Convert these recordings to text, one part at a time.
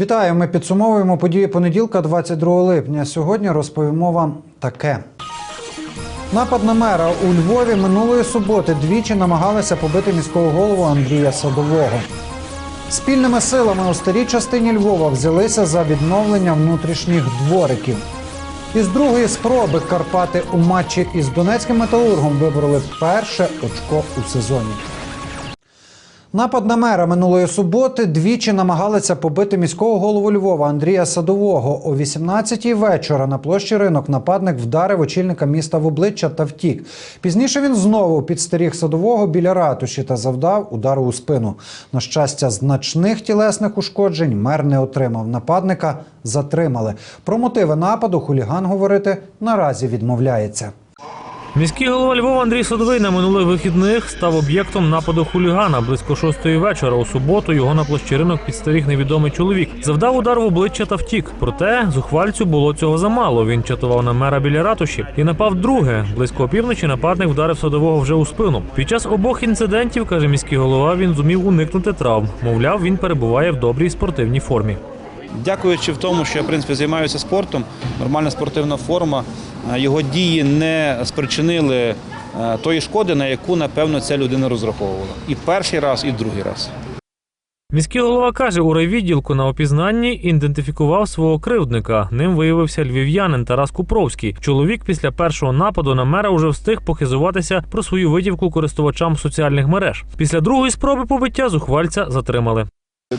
Вітаю! Ми підсумовуємо події понеділка, 22 липня. Сьогодні розповімо вам таке. Напад на мера у Львові минулої суботи двічі намагалися побити міського голову Андрія Садового. Спільними силами у старій частині Львова взялися за відновлення внутрішніх двориків. Із другої спроби Карпати у матчі із Донецьким металургом вибороли перше очко у сезоні. Напад на мера минулої суботи двічі намагалися побити міського голову Львова Андрія Садового. О 18-й вечора на площі ринок нападник вдарив очільника міста в обличчя та втік. Пізніше він знову підстеріг садового біля ратуші та завдав удару у спину. На щастя, значних тілесних ушкоджень мер не отримав. Нападника затримали. Про мотиви нападу хуліган говорити наразі відмовляється. Міський голова Львова Андрій Садовий на минулих вихідних став об'єктом нападу хулігана. Близько шостої вечора у суботу його на площі ринок підстеріг невідомий чоловік. Завдав удар в обличчя та втік. Проте зухвальцю було цього замало. Він чатував на мера біля ратуші і напав друге. Близько опівночі нападник вдарив садового вже у спину. Під час обох інцидентів, каже міський голова, він зумів уникнути травм. Мовляв, він перебуває в добрій спортивній формі. Дякуючи в тому, що я в принципі займаюся спортом, нормальна спортивна форма, е, його дії не спричинили е, тої шкоди, на яку напевно ця людина розраховувала. І перший раз, і другий раз. Міський голова каже, у райвідділку на опізнанні ідентифікував свого кривдника. Ним виявився львів'янин Тарас Купровський. Чоловік після першого нападу на мера уже встиг похизуватися про свою витівку користувачам соціальних мереж. Після другої спроби побиття зухвальця затримали.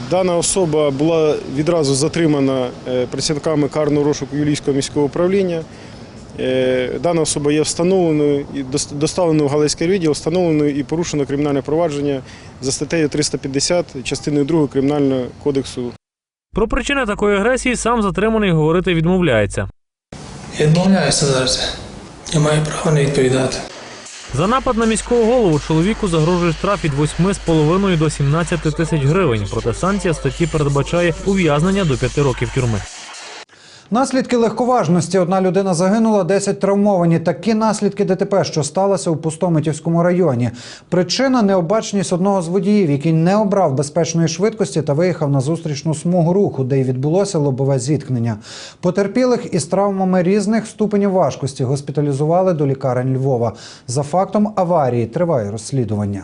Дана особа була відразу затримана е, працівниками карного розшуку Юлійського міського управління. Е, Дана особа є встановленою і дос- доставлена в Галицький відділ, встановленою і порушено кримінальне провадження за статтею 350 частиною 2 Кримінального кодексу Про причини такої агресії сам затриманий говорити відмовляється. Я відмовляюся зараз. Я маю право не відповідати. За напад на міського голову чоловіку загрожує штраф від 8,5 до 17 тисяч гривень. Проте санкція статті передбачає ув'язнення до 5 років тюрми. Наслідки легковажності. Одна людина загинула, 10 травмовані. Такі наслідки ДТП, що сталося у Пустомитівському районі. Причина необачність одного з водіїв, який не обрав безпечної швидкості та виїхав на зустрічну смугу руху, де й відбулося лобове зіткнення. Потерпілих із травмами різних ступенів важкості госпіталізували до лікарень Львова. За фактом аварії триває розслідування.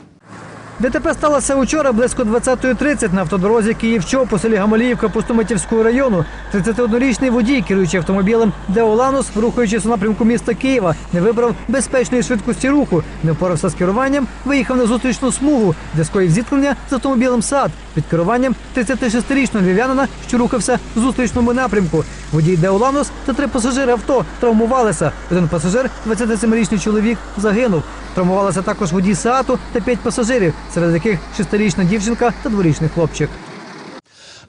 ДТП сталося учора близько 20.30 на автодорозі Київ-Чоп у селі Гамаліївка Пустомитівського району. 31-річний водій, керуючи автомобілем Деоланус, рухаючись у напрямку міста Києва, не вибрав безпечної швидкості руху, не впорався з керуванням, виїхав на зустрічну смугу, де скоїв зіткнення з автомобілем САД під керуванням 36-річного львів'янина, що рухався в зустрічному напрямку. Водій Деоланус та три пасажири авто травмувалися. Один пасажир, 27-річний чоловік, загинув. Травмувалися також водій Саату та п'ять пасажирів, серед яких шестирічна дівчинка та дворічний хлопчик.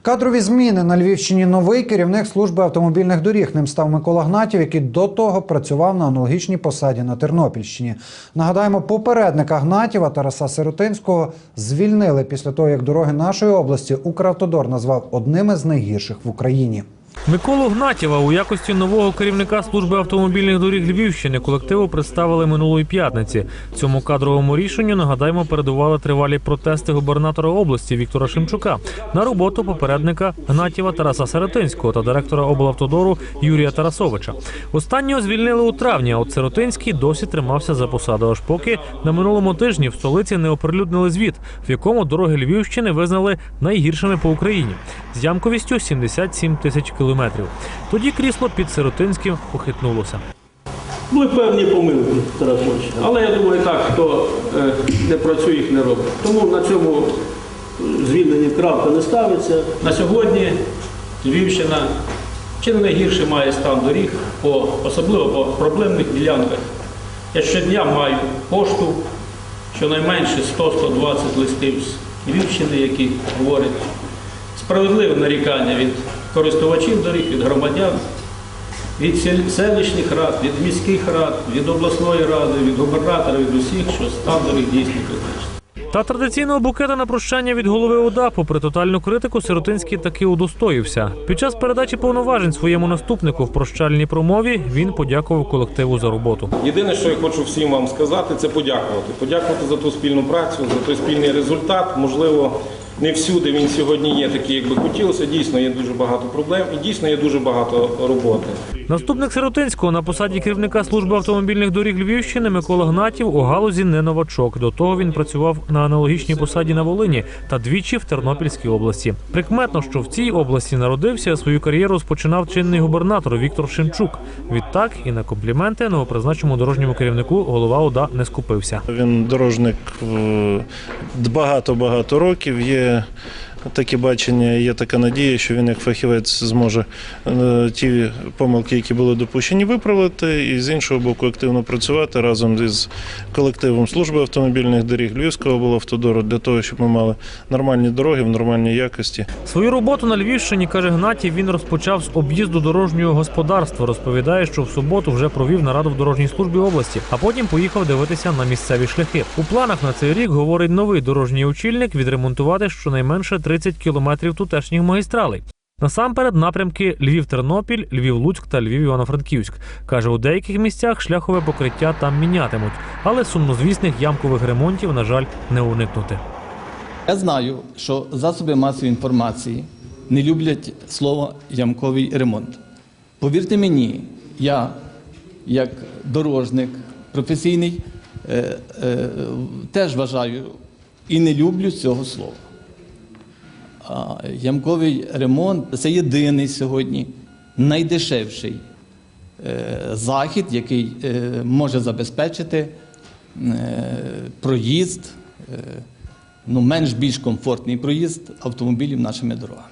Кадрові зміни на Львівщині новий керівник служби автомобільних доріг. Ним став Микола Гнатів, який до того працював на аналогічній посаді на Тернопільщині. Нагадаємо, попередника Гнатєва Тараса Сиротинського звільнили після того, як дороги нашої області Укравтодор назвав одними з найгірших в Україні. Миколу Гнатєва у якості нового керівника служби автомобільних доріг Львівщини колективу представили минулої п'ятниці. Цьому кадровому рішенню нагадаємо передували тривалі протести губернатора області Віктора Шимчука на роботу попередника Гнатєва Тараса Сиротинського та директора облавтодору Юрія Тарасовича. Останнього звільнили у травні. а От Сиротинський досі тримався за посаду, аж поки на минулому тижні в столиці не оприлюднили звіт, в якому дороги Львівщини визнали найгіршими по Україні з ямковістю 77 тисяч кілометрів. Тоді крісло під Сиротинським похитнулося. Були певні помилки, Тарас. Але я думаю, так, хто е, не працює, їх не робить. Тому на цьому звільненні крапка не ставиться. На сьогодні Львівщина чи не найгірше має стан доріг, по, особливо по проблемних ділянках. Я щодня маю пошту, щонайменше 100-120 листів з Львівщини, які говорять справедливе нарікання від користувачів доріг, від громадян від селищних рад, від міських рад, від обласної ради, від губернатора, від усіх, що стан доріг дійсно критичний. Та традиційного букета на прощання від голови ОДА, попри тотальну критику, Сиротинський таки удостоївся. Під час передачі повноважень своєму наступнику в прощальній промові він подякував колективу за роботу. Єдине, що я хочу всім вам сказати, це подякувати. Подякувати за ту спільну працю, за той спільний результат. Можливо, не всюди він сьогодні є такий, як би хотілося. Дійсно є дуже багато проблем і дійсно є дуже багато роботи. Наступник Сиротинського на посаді керівника служби автомобільних доріг Львівщини Микола Гнатів у галузі не новачок. До того він працював на аналогічній посаді на Волині та двічі в Тернопільській області. Прикметно, що в цій області народився, свою кар'єру розпочинав чинний губернатор Віктор Шемчук. Відтак і на компліменти новопризначеному дорожньому керівнику голова ОДА не скупився. Він дорожник е, багато-багато років. Є таке бачення, є така надія, що він як фахівець зможе е, ті помилки, які були допущені, виправити, і з іншого боку активно працювати разом із колективом служби автомобільних доріг Львівського облавтодору для того, щоб ми мали нормальні дороги в нормальній якості. Свою роботу на Львівщині, каже Гнатів, він розпочав з об'їзду дорожнього господарства. Розповідає, що в суботу вже провів нараду в дорожній службі області, а потім поїхав дивитися на місцеві шляхи. У планах на цей рік говорить новий дорожній очільник відремонтувати щонайменше 30 кілометрів тутешніх магістралей. Насамперед напрямки Львів-Тернопіль, Львів-Луцьк та Львів-Івано-Франківськ. Каже, у деяких місцях шляхове покриття там мінятимуть, але сумнозвісних ямкових ремонтів, на жаль, не уникнути. Я знаю, що засоби масової інформації не люблять слово ямковий ремонт. Повірте мені, я, як дорожник професійний, е, е, теж вважаю і не люблю цього слова. Ямковий ремонт це єдиний сьогодні найдешевший е, захід, який е, може забезпечити е, проїзд, ну, менш більш комфортний проїзд автомобілів нашими дорогами.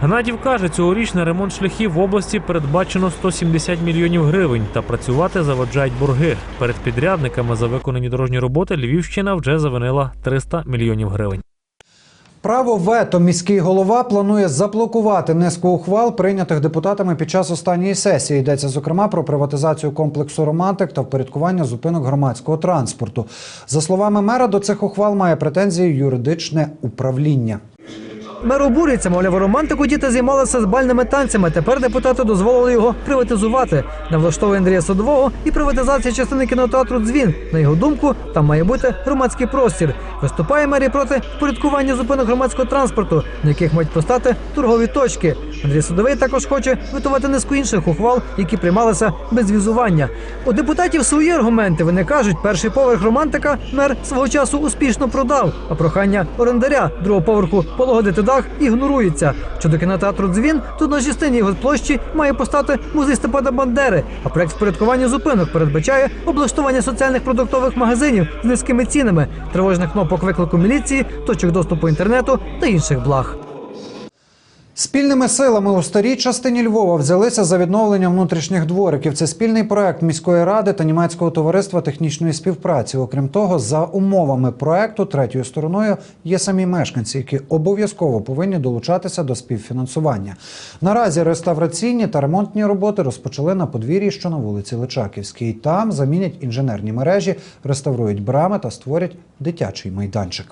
Гнатів каже, цьогоріч на ремонт шляхів в області передбачено 170 мільйонів гривень, та працювати заваджають борги. Перед підрядниками за виконані дорожні роботи Львівщина вже завинила 300 мільйонів гривень. Право вето міський голова планує заблокувати низку ухвал, прийнятих депутатами під час останньої сесії. Йдеться зокрема про приватизацію комплексу романтик та впорядкування зупинок громадського транспорту. За словами мера, до цих ухвал має претензії юридичне управління. Мер обурюється, мовляв, романтику діти займалися з бальними танцями. Тепер депутати дозволили його приватизувати. Не влаштовує Андрія Садового і приватизація частини кінотеатру Дзвін. На його думку, там має бути громадський простір. Виступає мер проти впорядкування зупинок громадського транспорту, на яких мають постати торгові точки. Андрій Садовий також хоче витувати низку інших ухвал, які приймалися без візування. У депутатів свої аргументи. Вони кажуть, перший поверх романтика мер свого часу успішно продав, а прохання орендаря другого поверху полагодити дах ігнорується. Щодо кінотеатру Дзвін, то на частині його площі має постати музей Степана Бандери. А проект впорядкування зупинок передбачає облаштування соціальних продуктових магазинів з низькими цінами, тривожних кнопок виклику міліції, точок доступу інтернету та інших благ. Спільними силами у старій частині Львова взялися за відновлення внутрішніх двориків. Це спільний проект міської ради та німецького товариства технічної співпраці. Окрім того, за умовами проекту третьою стороною є самі мешканці, які обов'язково повинні долучатися до співфінансування. Наразі реставраційні та ремонтні роботи розпочали на подвір'ї, що на вулиці Личаківській. Там замінять інженерні мережі, реставрують брами та створять дитячий майданчик.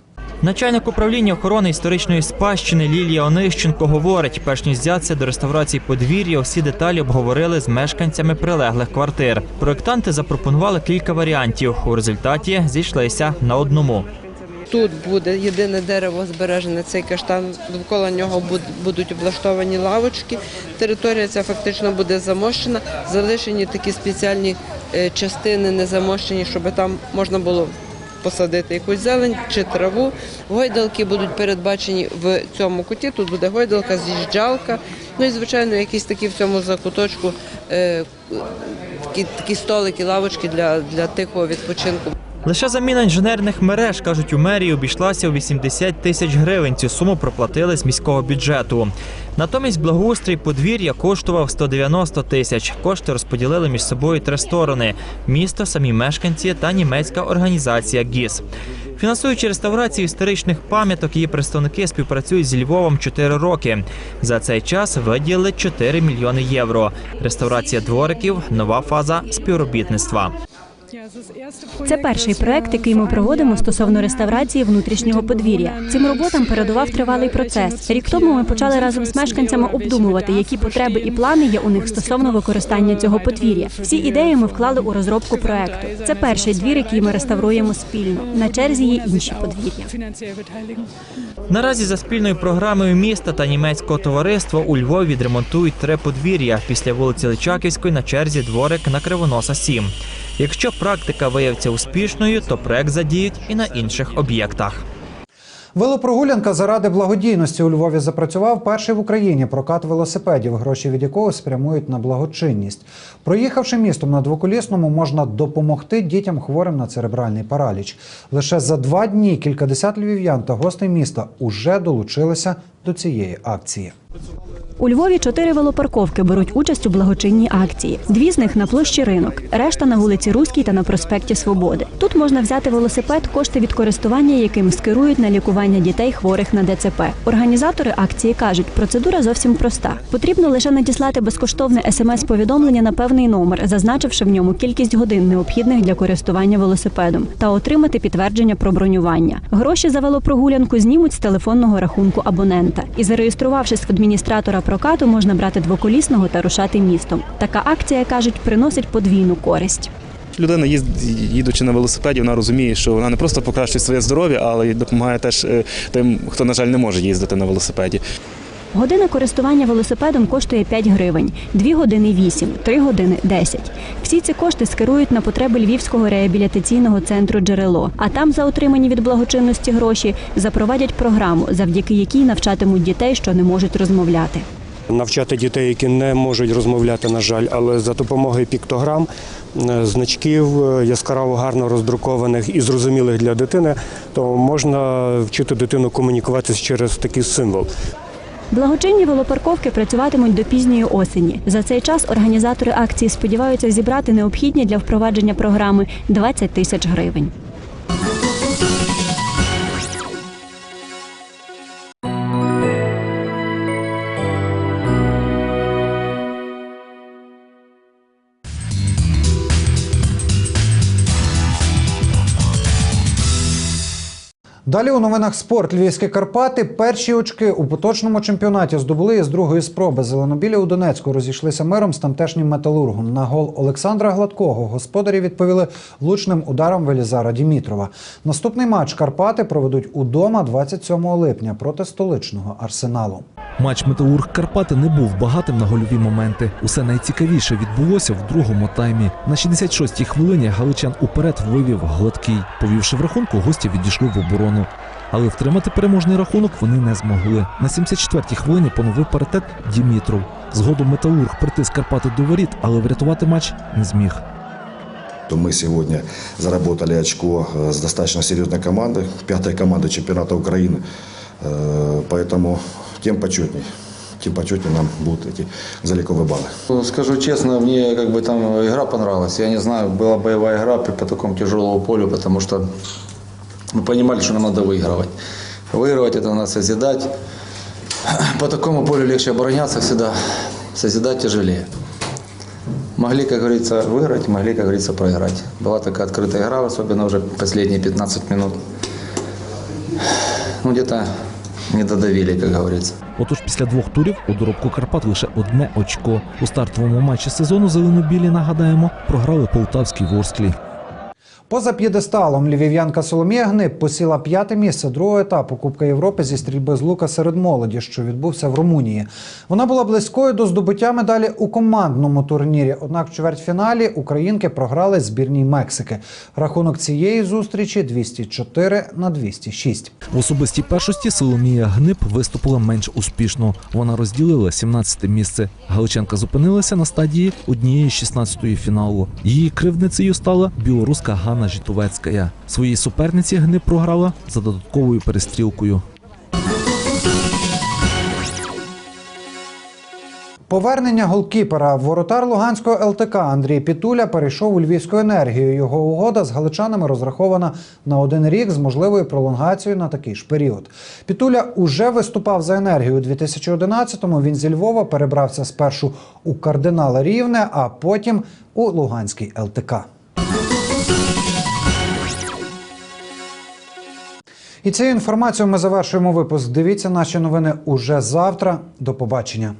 Начальник управління охорони історичної спадщини Лілія Онищенко говорить, перш ніж взятися до реставрації подвір'я, всі деталі обговорили з мешканцями прилеглих квартир. Проєктанти запропонували кілька варіантів. У результаті зійшлися на одному. Тут буде єдине дерево збережене, цей каштан. Довкола нього буд- будуть облаштовані лавочки. Територія ця фактично буде замощена. Залишені такі спеціальні е, частини незамощені, щоб там можна було посадити якусь зелень чи траву. Гойдалки будуть передбачені в цьому куті. Тут буде гойдалка, з'їжджалка. Ну і звичайно, якісь такі в цьому закуточку е, такі, столики, лавочки для, для тихого відпочинку. Лише заміна інженерних мереж, кажуть у мерії, обійшлася у 80 тисяч гривень. Цю суму проплатили з міського бюджету. Натомість благоустрій подвір'я коштував 190 тисяч. Кошти розподілили між собою три сторони: місто, самі мешканці та німецька організація ГІС. Фінансуючи реставрацію історичних пам'яток, її представники співпрацюють зі Львовом 4 роки. За цей час виділили 4 мільйони євро. Реставрація двориків нова фаза співробітництва. Це перший проект, який ми проводимо стосовно реставрації внутрішнього подвір'я. Цим роботам передував тривалий процес. Рік тому ми почали разом з мешканцями обдумувати, які потреби і плани є у них стосовно використання цього подвір'я. Всі ідеї ми вклали у розробку проекту. Це перший двір, який ми реставруємо спільно. На черзі є інші подвір'я. Наразі за спільною програмою міста та німецького товариства у Львові відремонтують три подвір'я після вулиці Личаківської на черзі дворик на Кривоноса 7. Якщо практика виявиться успішною, то проект задіють і на інших об'єктах. Велопрогулянка заради благодійності у Львові запрацював перший в Україні прокат велосипедів, гроші від якого спрямують на благочинність. Проїхавши містом на двоколісному, можна допомогти дітям хворим на церебральний параліч. Лише за два дні кількадесят львів'ян та гостей міста уже долучилися до цієї акції. У Львові чотири велопарковки беруть участь у благочинній акції. Дві з них на площі ринок, решта на вулиці Руській та на проспекті Свободи. Тут можна взяти велосипед, кошти від користування яким скерують на лікування дітей хворих на ДЦП. Організатори акції кажуть, процедура зовсім проста. Потрібно лише надіслати безкоштовне смс-повідомлення на певний номер, зазначивши в ньому кількість годин необхідних для користування велосипедом, та отримати підтвердження про бронювання. Гроші за велопрогулянку знімуть з телефонного рахунку абонента. І зареєструвавшись в адміністратора прокату, можна брати двоколісного та рушати містом. Така акція кажуть приносить подвійну користь. Людина, їдучи на велосипеді, вона розуміє, що вона не просто покращує своє здоров'я, але й допомагає теж е, тим, хто, на жаль, не може їздити на велосипеді. Година користування велосипедом коштує 5 гривень, 2 години 8, 3 години 10. Всі ці кошти скерують на потреби Львівського реабілітаційного центру Джерело. А там за отримані від благочинності гроші запровадять програму, завдяки якій навчатимуть дітей, що не можуть розмовляти. навчати дітей, які не можуть розмовляти, на жаль, але за допомогою піктограм, е, значків е, яскраво гарно роздрукованих і зрозумілих для дитини, то можна вчити дитину комунікуватися через такий символ. Благочинні велопарковки працюватимуть до пізньої осені. За цей час організатори акції сподіваються зібрати необхідні для впровадження програми 20 тисяч гривень. Далі у новинах спорт Львівські Карпати перші очки у поточному чемпіонаті здобули із другої спроби. Зеленобілі у Донецьку розійшлися миром з тамтешнім металургом. На гол Олександра Гладкого господарі відповіли влучним ударом Велізара Дімітрова. Наступний матч Карпати проведуть удома 27 липня проти столичного арсеналу. Матч Металург Карпати не був багатим на гольові моменти. Усе найцікавіше відбулося в другому таймі. На 66-й хвилині галичан уперед вивів гладкий. Повівши в рахунку, гості відійшли в оборону. Але втримати переможний рахунок вони не змогли. На 74-й хвилині поновив паритет Дімітров. Згодом Металург притис Карпати до воріт, але врятувати матч не зміг. то мы сегодня заработали очко э, с достаточно серьезной командой, пятой командой чемпионата Украины. Э, Поэтому тем почетней. Тем почетнее нам будут эти заликовые баллы. Скажу честно, мне как бы там игра понравилась. Я не знаю, была боевая игра по такому тяжелому полю, потому что мы понимали, что нам надо выигрывать. Выигрывать это надо созидать. По такому полю легче обороняться всегда, созидать тяжелее. Могли, как говорится, выиграть, могли, как говорится, проиграть. Была такая открытая игра, особенно уже последние 15 минут. Ну, где-то не додавили, як говориться. Отож, після двох турів у доробку Карпат лише одне очко. У стартовому матчі сезону зеленобілі, нагадаємо, програли полтавській Ворсклі. Поза п'єдесталом львів'янка Соломія Гниб посіла п'яте місце другого етапу Кубка Європи зі стрільби з лука серед молоді, що відбувся в Румунії. Вона була близькою до здобуття медалі у командному турнірі. Однак в чвертьфіналі українки програли збірній Мексики. Рахунок цієї зустрічі 204 на 206. В особистій першості Соломія Гниб виступила менш успішно. Вона розділила 17 місце. Галиченка зупинилася на стадії однієї 16-ї фіналу. Її кривдницею стала білоруска Ганна Жітовецька. Своїй суперниці Гниб програла за додатковою перестрілкою. Повернення голкіпера воротар Луганського ЛТК Андрій Пітуля перейшов у Львівську енергію. Його угода з галичанами розрахована на один рік з можливою пролонгацією на такий ж період. Пітуля уже виступав за енергію у 2011-му. Він зі Львова перебрався спершу у кардинала Рівне, а потім у Луганський ЛТК. І цією інформацією ми завершуємо випуск. Дивіться наші новини уже завтра. До побачення.